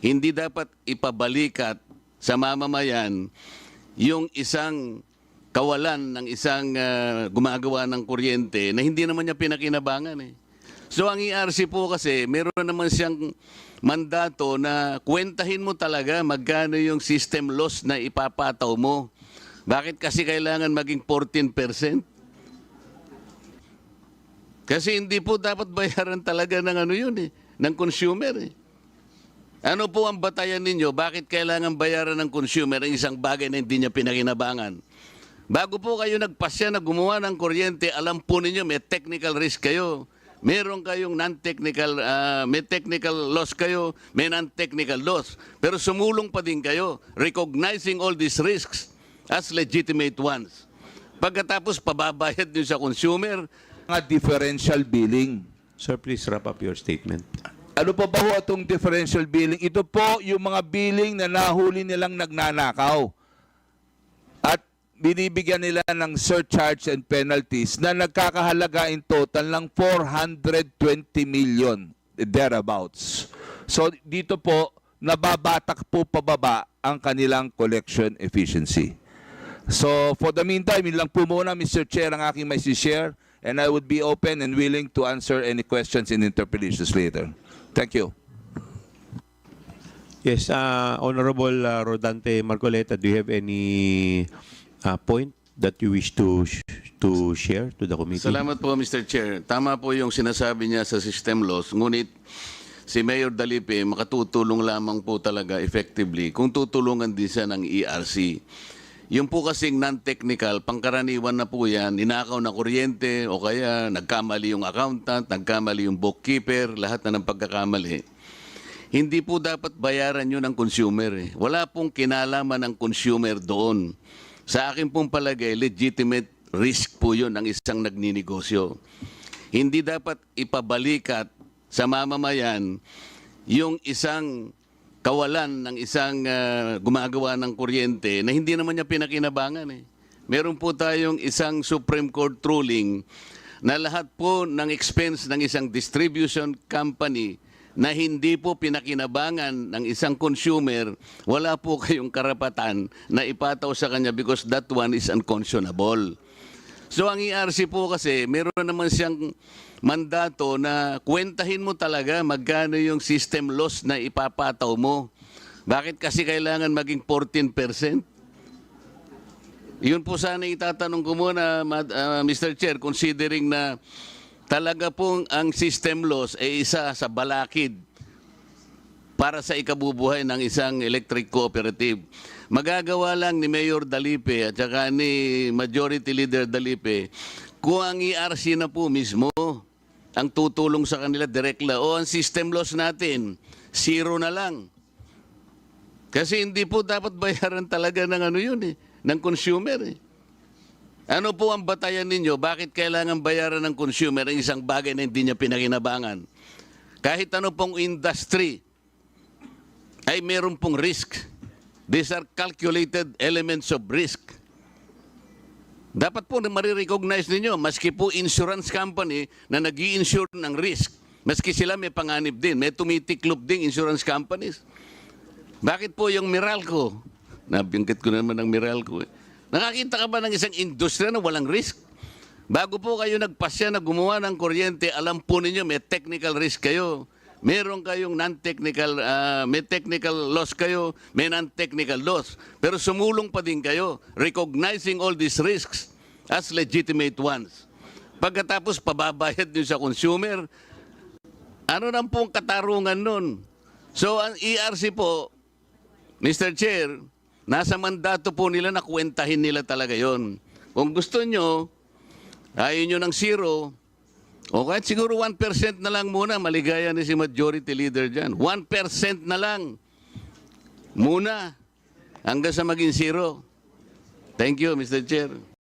hindi dapat ipabalikat sa mamamayan yung isang kawalan ng isang ah, gumagawa ng kuryente na hindi naman niya pinakinabangan eh. So ang ERC po kasi, meron naman siyang mandato na kwentahin mo talaga magkano yung system loss na ipapataw mo. Bakit kasi kailangan maging 14%? Kasi hindi po dapat bayaran talaga ng ano yun eh, ng consumer eh. Ano po ang batayan ninyo? Bakit kailangan bayaran ng consumer ang isang bagay na hindi niya pinakinabangan? Bago po kayo nagpasya na gumawa ng kuryente, alam po ninyo may technical risk kayo. Meron kayong non-technical, ah, may technical loss kayo, may non-technical loss. Pero sumulong pa din kayo, recognizing all these risks as legitimate ones. Pagkatapos pababayad niyo sa consumer, Mga differential billing. Sir, please wrap up your statement. Ano pa ba ho itong differential billing? Ito po yung mga billing na nahuli nilang nagnanakaw. At binibigyan nila ng surcharge and penalties na nagkakahalaga in total ng 420 million thereabouts. So dito po, nababatak po pababa ang kanilang collection efficiency. So for the meantime, yun lang po muna, Mr. Chair, ang aking may share and I would be open and willing to answer any questions and interpellations later. Thank you. Yes, uh, Honorable uh, Rodante Marcoleta, do you have any uh, point that you wish to sh- to share to the committee? Salamat po, Mr. Chair. Tama po yung sinasabi niya sa system loss. Ngunit si Mayor Dalipe makatutulong lamang po talaga effectively kung tutulungan din siya ng ERC. Yung po kasing non-technical, pangkaraniwan na po yan, inakaw na kuryente o kaya nagkamali yung accountant, nagkamali yung bookkeeper, lahat na ng pagkakamali. Hindi po dapat bayaran yun ng consumer. Eh. Wala pong kinalaman ng consumer doon. Sa akin pong palagay, legitimate risk po yun ng isang nagninegosyo. Hindi dapat ipabalikat sa mamamayan yung isang kawalan ng isang ah, gumagawa ng kuryente na hindi naman niya pinakinabangan. Eh. Meron po tayong isang Supreme Court ruling na lahat po ng expense ng isang distribution company na hindi po pinakinabangan ng isang consumer, wala po kayong karapatan na ipataw sa kanya because that one is unconscionable. So ang ERC po kasi, meron naman siyang mandato na kwentahin mo talaga magkano yung system loss na ipapataw mo. Bakit kasi kailangan maging 14%? Yun po sana itatanong ko muna, Mad- ah, Mr. Chair, considering na talaga pong ang system loss ay isa sa balakid para sa ikabubuhay ng isang electric cooperative. Magagawa lang ni Mayor Dalipe at saka ni Majority Leader Dalipe kung ang ERC na po mismo ang tutulong sa kanila direkla o ang system loss natin, zero na lang. Kasi hindi po dapat bayaran talaga ng ano yun eh, ng consumer eh. Ano po ang batayan ninyo? Bakit kailangan bayaran ng consumer ang isang bagay na hindi niya pinakinabangan? Kahit ano pong industry ay meron pong risk. These are calculated elements of risk. Dapat po marirecognize ninyo, maski po insurance company na nag insure ng risk, maski sila may panganib din, may tumitiklop ding insurance companies. Bakit po yung Meralco? Nabingkit ko naman ng Meralco. Eh. Nakakita ka ba ng isang industriya na walang risk? Bago po kayo nagpasya na gumawa ng kuryente, alam po ninyo may technical risk kayo. Meron kayong non-technical, ah, may technical loss kayo, may non-technical loss. Pero sumulong pa din kayo, recognizing all these risks as legitimate ones. Pagkatapos pababayad niyo sa consumer, ano nang pong katarungan nun? So ang ERC po, Mr. Chair, nasa mandato po nila na kwentahin nila talaga yon. Kung gusto nyo, ayaw nyo ng zero, o kahit siguro 1% na lang muna, maligaya ni si Majority Leader dyan. 1% na lang muna hanggang sa maging zero. Thank you, Mr. Chair.